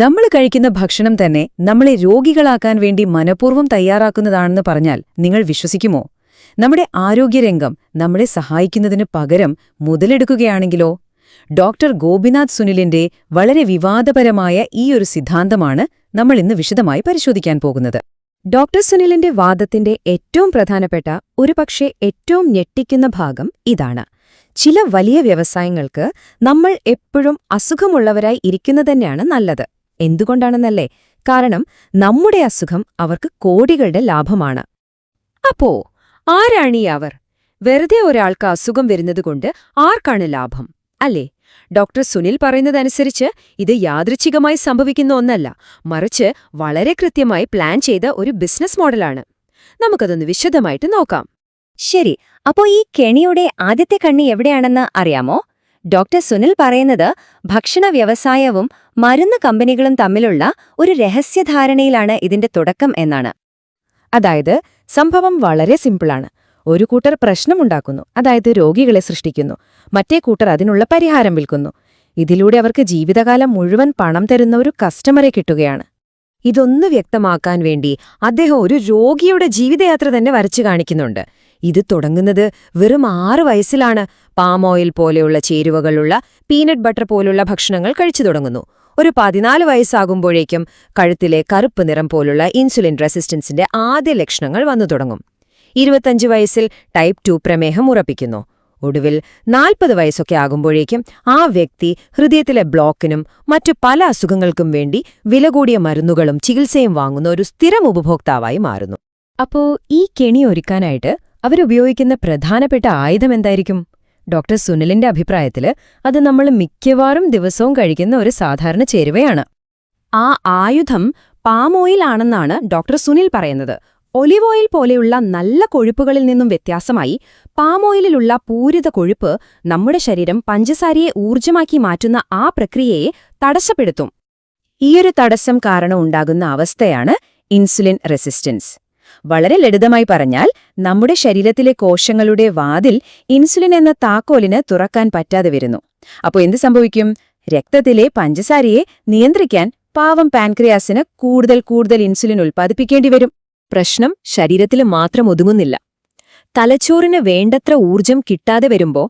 നമ്മൾ കഴിക്കുന്ന ഭക്ഷണം തന്നെ നമ്മളെ രോഗികളാക്കാൻ വേണ്ടി മനഃപൂർവം തയ്യാറാക്കുന്നതാണെന്ന് പറഞ്ഞാൽ നിങ്ങൾ വിശ്വസിക്കുമോ? നമ്മുടെ ആരോഗ്യരംഗം നമ്മളെ സഹായിക്കുന്നതിന് പകരം മുതലെടുക്കുകയാണെങ്കിലോ? ഡോക്ടർ ഗോപിനാഥ് സുനിലിന്റെ വളരെ വിവാദപരമായ ഈ ഒരു സിദ്ധാന്തമാണ് നമ്മൾ ഇന്ന് വിശദമായി പരിശോധിക്കാൻ പോകുന്നത്. ഡോക്ടർ സുനിലിന്റെ വാദത്തിന്റെ ഏറ്റവും പ്രധാനപ്പെട്ട ഒരുപക്ഷെ ഏറ്റവും ഞെട്ടിക്കുന്ന ഭാഗം ഇതാണ്. ചില വലിയ വ്യവസായങ്ങൾക്ക് നമ്മൾ എപ്പോഴും അസുഖമുള്ളവരായി ഇരിക്കുന്നതന്നെയാണ് നല്ലത്. എന്തുകൊണ്ടാണെന്നല്ലേ? കാരണം നമ്മുടെ അസുഖം അവർക്ക് കോടികളുടെ ലാഭമാണ്. അപ്പോ ആരാണീ അവർ? വെറുതെ ഒരാൾക്ക് അസുഖം വരുന്നതുകൊണ്ട് ആർക്കാണ് ലാഭം? അല്ലേ? ഡോക്ടർ സുനിൽ പറയുന്നതനുസരിച്ച് ഇത് യാദൃച്ഛികമായി സംഭവിക്കുന്ന ഒന്നല്ല മറിച്ച് വളരെ കൃത്യമായി പ്ലാൻ ചെയ്ത ഒരു ബിസിനസ് മോഡലാണ്. നമുക്കതൊന്ന് വിശദമായിട്ട് നോക്കാം. ശരി അപ്പോ ഈ കെണിയുടെ ആദ്യത്തെ കണ്ണി എവിടെയാണെന്ന് അറിയാമോ? ഡോക്ടർ സുനിൽ പറയുന്നത് ഭക്ഷണ വ്യവസായവും മരുന്ന് കമ്പനികളും തമ്മിലുള്ള ഒരു രഹസ്യധാരണയിലാണ് ഇതിന്റെ തുടക്കം എന്നാണ്. അതായത് സംഭവം വളരെ സിമ്പിളാണ്. ഒരു കൂട്ടർ പ്രശ്നമുണ്ടാക്കുന്നു അതായത് രോഗികളെ സൃഷ്ടിക്കുന്നു മറ്റേ കൂട്ടർ അതിനുള്ള പരിഹാരം വിൽക്കുന്നു. ഇതിലൂടെ അവർക്ക് ജീവിതകാലം മുഴുവൻ പണം തരുന്ന ഒരു കസ്റ്റമറെ കിട്ടുകയാണ്. ഇതൊന്ന് വ്യക്തമാക്കാൻ വേണ്ടി അദ്ദേഹം ഒരു രോഗിയുടെ ജീവിതയാത്ര തന്നെ വരച്ചു കാണിക്കുന്നുണ്ട്. ഇത് തുടങ്ങുന്നത് വെറും ആറ് വയസ്സിലാണ്. പാം ഓയിൽ പോലെയുള്ള ചേരുവകളുള്ള പീനട്ട് ബട്ടർ പോലുള്ള ഭക്ഷണങ്ങൾ കഴിച്ചു തുടങ്ങുന്നു. ഒരു പതിനാല് വയസ്സാകുമ്പോഴേക്കും കഴുത്തിലെ കറുപ്പ് നിറം പോലുള്ള ഇൻസുലിൻ റെസിസ്റ്റൻസിന്റെ ആദ്യ ലക്ഷണങ്ങൾ വന്നു തുടങ്ങും. ഇരുപത്തഞ്ച് വയസ്സിൽ ടൈപ്പ് ടു പ്രമേഹം ഉറപ്പിക്കുന്നു. ഒടുവിൽ നാൽപ്പത് വയസ്സൊക്കെ ആകുമ്പോഴേക്കും ആ വ്യക്തി ഹൃദയത്തിലെ ബ്ലോക്കിനും മറ്റു പല അസുഖങ്ങൾക്കും വേണ്ടി വില കൂടിയ മരുന്നുകളും ചികിത്സയും വാങ്ങുന്ന ഒരു സ്ഥിരം ഉപഭോക്താവായി മാറുന്നു. അപ്പോ ഈ കെണി ഒരുക്കാനായിട്ട് അവരുപയോഗിക്കുന്ന പ്രധാനപ്പെട്ട ആയുധം എന്തായിരിക്കും? ഡോക്ടർ സുനിലിന്റെ അഭിപ്രായത്തിൽ അത് നമ്മൾ മിക്കവാറും ദിവസവും കഴിക്കുന്ന ഒരു സാധാരണ ചേരുവയാണ്. ആ ആയുധം പാം ഓയിൽ ആണെന്നാണ് ഡോക്ടർ സുനിൽ പറയുന്നത്. ഒലിവ് ഓയിൽ പോലെയുള്ള നല്ല കൊഴുപ്പുകളിൽ നിന്നും വ്യത്യാസമായി പാം ഓയിലിലുള്ള പൂരിത കൊഴുപ്പ് നമ്മുടെ ശരീരം പഞ്ചസാരയെ ഊർജമാക്കി മാറ്റുന്ന ആ പ്രക്രിയയെ തടസ്സപ്പെടുത്തും. ഈയൊരു തടസ്സം കാരണം ഉണ്ടാകുന്ന അവസ്ഥയാണ് ഇൻസുലിൻ റെസിസ്റ്റൻസ്. വളരെ ലളിതമായി പറഞ്ഞാൽ നമ്മുടെ ശരീരത്തിലെ കോശങ്ങളുടെ വാതിൽ ഇൻസുലിൻ എന്ന താക്കോലിന് തുറക്കാൻ പറ്റാതെ വരുന്നു. അപ്പോൾ എന്ത് സംഭവിക്കും? രക്തത്തിലെ പഞ്ചസാരയെ നിയന്ത്രിക്കാൻ പാവം പാൻക്രിയാസിന് കൂടുതൽ കൂടുതൽ ഇൻസുലിൻ ഉൽപ്പാദിപ്പിക്കേണ്ടി വരും. പ്രശ്നം ശരീരത്തിൽ മാത്രം ഒതുങ്ങുന്നില്ല. തലച്ചോറിന് വേണ്ടത്ര ഊർജം കിട്ടാതെ വരുമ്പോ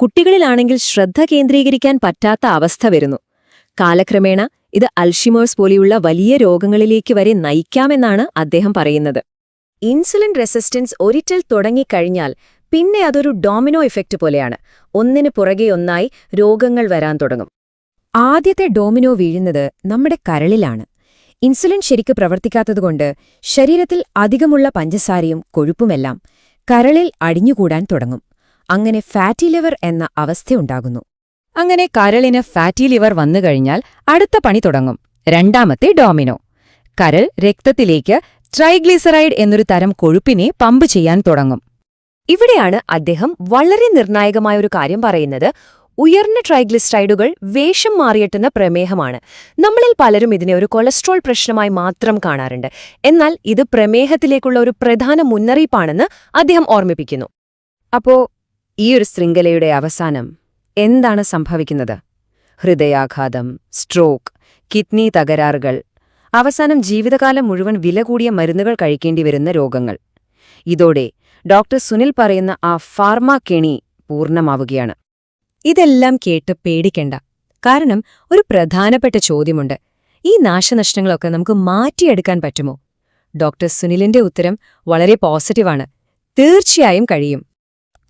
കുട്ടികളിലാണെങ്കിൽ ശ്രദ്ധ കേന്ദ്രീകരിക്കാൻ പറ്റാത്ത അവസ്ഥ വരുന്നു. കാലക്രമേണ ഇത് അൽഷിമേഴ്സ് പോലെയുള്ള വലിയ രോഗങ്ങളിലേക്ക് വരെ നയിക്കാമെന്നാണ് അദ്ദേഹം പറയുന്നത്. ഇൻസുലിൻ റെസിസ്റ്റൻസ് ഒരിറ്റൽ തുടങ്ങിക്കഴിഞ്ഞാൽ പിന്നെ അതൊരു ഡോമിനോ ഇഫക്റ്റ് പോലെയാണ്. ഒന്നിന് പുറകെ ഒന്നായി രോഗങ്ങൾ വരാൻ തുടങ്ങും. ആദ്യത്തെ ഡോമിനോ വീഴുന്നത് നമ്മുടെ കരളിലാണ്. ഇൻസുലിൻ ശരിക്ക് പ്രവർത്തിക്കാത്തതുകൊണ്ട് ശരീരത്തിൽ അധികമുള്ള പഞ്ചസാരയും കൊഴുപ്പുമെല്ലാം കരളിൽ അടിഞ്ഞുകൂടാൻ തുടങ്ങും. അങ്ങനെ ഫാറ്റി ലിവർ എന്ന അവസ്ഥയുണ്ടാകുന്നു അങ്ങനെ കരളിന് ഫാറ്റി ലിവർ വന്നുകഴിഞ്ഞാൽ അടുത്ത പണി തുടങ്ങും. രണ്ടാമത്തെ ഡോമിനോ. കരൾ രക്തത്തിലേക്ക് ട്രൈഗ്ലിസറൈഡ് എന്നൊരു തരം കൊഴുപ്പിനെ പമ്പ് ചെയ്യാൻ തുടങ്ങും. ഇവിടെയാണ് അദ്ദേഹം വളരെ നിർണായകമായ ഒരു കാര്യം പറയുന്നത്. ഉയർന്ന ട്രൈഗ്ലിസറൈഡുകൾ വേഷം മാറിയെട്ടുന്ന പ്രമേഹമാണ്. നമ്മളിൽ പലരും ഇതിനെ ഒരു കൊളസ്ട്രോൾ പ്രശ്നമായി മാത്രം കാണാറുണ്ട്. എന്നാൽ ഇത് പ്രമേഹത്തിലേക്കുള്ള ഒരു പ്രധാന മുന്നറിയിപ്പാണെന്ന് അദ്ദേഹം ഓർമ്മിപ്പിക്കുന്നു. അപ്പോ ഈ ഒരു ശൃംഖലയുടെ അവസാനം എന്താണ് സംഭവിക്കുന്നത്? ഹൃദയാഘാതം സ്ട്രോക്ക് കിഡ്നി തകരാറുകൾ അവസാനം ജീവിതകാലം മുഴുവൻ വില കൂടിയ മരുന്നുകൾ കഴിക്കേണ്ടി വരുന്ന രോഗങ്ങൾ. ഇതോടെ ഡോക്ടർ സുനിൽ പറയുന്ന ആ ഫാർമ കെണി പൂർണമാവുകയാണ്. ഇതെല്ലാം കേട്ട് പേടിക്കണ്ട. കാരണം ഒരു പ്രധാനപ്പെട്ട ചോദ്യമുണ്ട്. ഈ നാശനഷ്ടങ്ങളൊക്കെ നമുക്ക് മാറ്റിയെടുക്കാൻ പറ്റുമോ? ഡോക്ടർ സുനിലിന്റെ ഉത്തരം വളരെ പോസിറ്റീവാണ്. തീർച്ചയായും കഴിയും.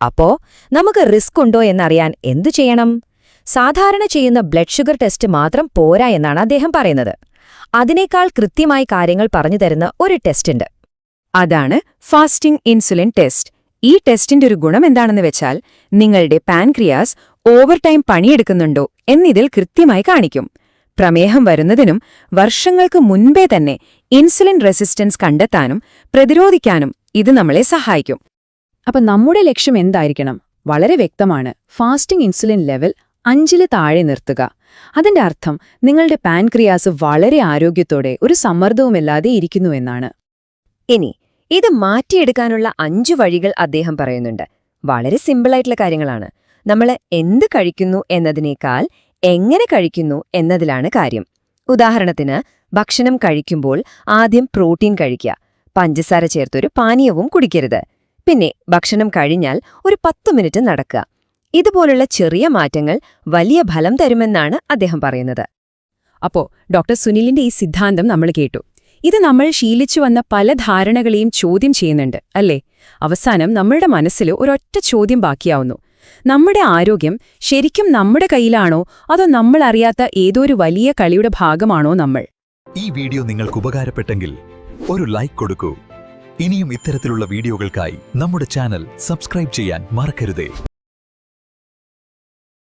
അപ്പോ നമുക്ക് റിസ്ക് ഉണ്ടോ എന്നറിയാൻ എന്തു ചെയ്യണം? സാധാരണ ചെയ്യുന്ന ബ്ലഡ് ഷുഗർ ടെസ്റ്റ് മാത്രം പോരാ എന്നാണ് അദ്ദേഹം പറയുന്നത്. അതിനേക്കാൾ കൃത്യമായി കാര്യങ്ങൾ പറഞ്ഞു തരുന്ന ഒരു ടെസ്റ്റുണ്ട്. അതാണ് ഫാസ്റ്റിംഗ് ഇൻസുലിൻ ടെസ്റ്റ്. ഈ ടെസ്റ്റിന്റെ ഒരു ഗുണം എന്താണെന്ന് വെച്ചാൽ നിങ്ങളുടെ പാൻക്രിയാസ് ഓവർ ടൈം പണിയെടുക്കുന്നുണ്ടോ എന്നിതിൽ കൃത്യമായി കാണിക്കും. പ്രമേഹം വരുന്നതിനും വർഷങ്ങൾക്ക് മുൻപേ തന്നെ ഇൻസുലിൻ റെസിസ്റ്റൻസ് കണ്ടെത്താനും പ്രതിരോധിക്കാനും ഇത് നമ്മളെ സഹായിക്കും. അപ്പൊ നമ്മുടെ ലക്ഷ്യം എന്തായിരിക്കണം? വളരെ വ്യക്തമാണ്. ഫാസ്റ്റിംഗ് ഇൻസുലിൻ ലെവൽ അഞ്ചിൽ താഴെ നിർത്തുക. അതിന്റെ അർത്ഥം നിങ്ങളുടെ പാൻക്രിയാസ് വളരെ ആരോഗ്യത്തോടെ ഒരു സമ്മർദ്ദവുമില്ലാതെ ഇരിക്കുന്നു എന്നാണ്. ഇനി ഇത് മാറ്റിയെടുക്കാനുള്ള അഞ്ചു വഴികൾ അദ്ദേഹം പറയുന്നുണ്ട്. വളരെ സിമ്പിളായിട്ടുള്ള കാര്യങ്ങളാണ്. നമ്മൾ എന്ത് കഴിക്കുന്നു എന്നതിനേക്കാൾ എങ്ങനെ കഴിക്കുന്നു എന്നതിലാണ് കാര്യം. ഉദാഹരണത്തിന് ഭക്ഷണം കഴിക്കുമ്പോൾ ആദ്യം പ്രോട്ടീൻ കഴിക്കുക. പഞ്ചസാര ചേർത്തൊരു പാനീയവും കുടിക്കരുത്. പിന്നെ ഭക്ഷണം കഴിഞ്ഞാൽ ഒരു പത്ത് മിനിറ്റ് നടക്കുക. ഇതുപോലുള്ള ചെറിയ മാറ്റങ്ങൾ വലിയ ഫലം തരുമെന്നാണ് അദ്ദേഹം പറയുന്നത്. അപ്പോ ഡോക്ടർ സുനിലിന്റെ ഈ സിദ്ധാന്തം നമ്മൾ കേട്ടു. ഇത് നമ്മൾ ശീലിച്ചു വന്ന പല ധാരണകളെയും ചോദ്യം ചെയ്യുന്നുണ്ട് അല്ലേ? അവസാനം നമ്മളുടെ മനസ്സിൽ ഒരൊറ്റ ചോദ്യം ബാക്കിയാവുന്നു. നമ്മുടെ ആരോഗ്യം ശരിക്കും നമ്മുടെ കയ്യിലാണോ അതോ നമ്മൾ അറിയാത്ത ഏതോ ഒരു വലിയ കളിയുടെ ഭാഗമാണോ നമ്മൾ? ഈ വീഡിയോ നിങ്ങൾക്ക് ഉപകാരപ്പെട്ടെങ്കിൽ ഒരു ലൈക്ക് കൊടുക്കൂ. ഇനിയും ഇത്തരത്തിലുള്ള വീഡിയോകൾക്കായി നമ്മുടെ ചാനൽ സബ്സ്ക്രൈബ് ചെയ്യാൻ മറക്കരുതേ.